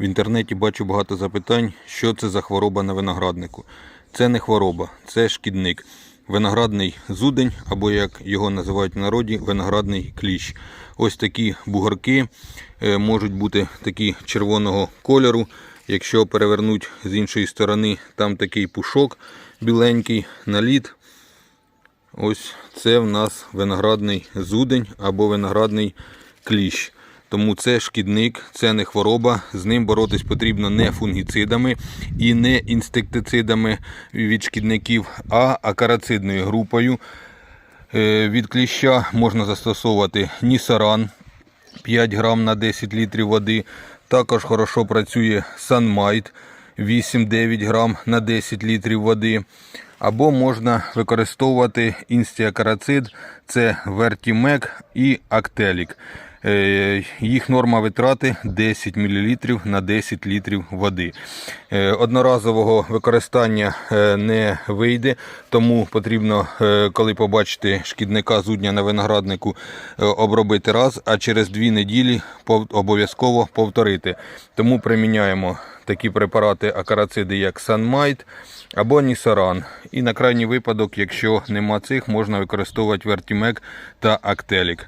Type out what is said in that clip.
В інтернеті бачу багато запитань, що це за хвороба на винограднику. Це не хвороба, це шкідник. Виноградний зудень, або як його називають в народі, виноградний кліщ. Ось такі бугорки е, можуть бути такі червоного кольору. Якщо перевернуть з іншої сторони, там такий пушок біленький, наліт. Ось це в нас виноградний зудень або виноградний кліщ. Тому це шкідник, це не хвороба. З ним боротись потрібно не фунгіцидами і не інсектицидами від шкідників, а акарацидною групою. Е, Від кліща можна застосовувати нісаран 5 грам на 10 літрів води. Також хорошо працює Sunmite 8-9 грам на 10 літрів води. Або можна використовувати інстіакарацид, це Vertimec і Actelic. Е, Їх норма витрати 10 мл на 10 літрів води. Е, Одноразового використання е, не вийде, тому потрібно, коли побачите шкідника зудня на винограднику, обробити раз, а через дві неділі обов'язково повторити. Тому приміняємо такі препарати акарациди, як Sunmite або Нісаран. І на крайній випадок, якщо нема цих, можна використовувати Vertimec та Actelic.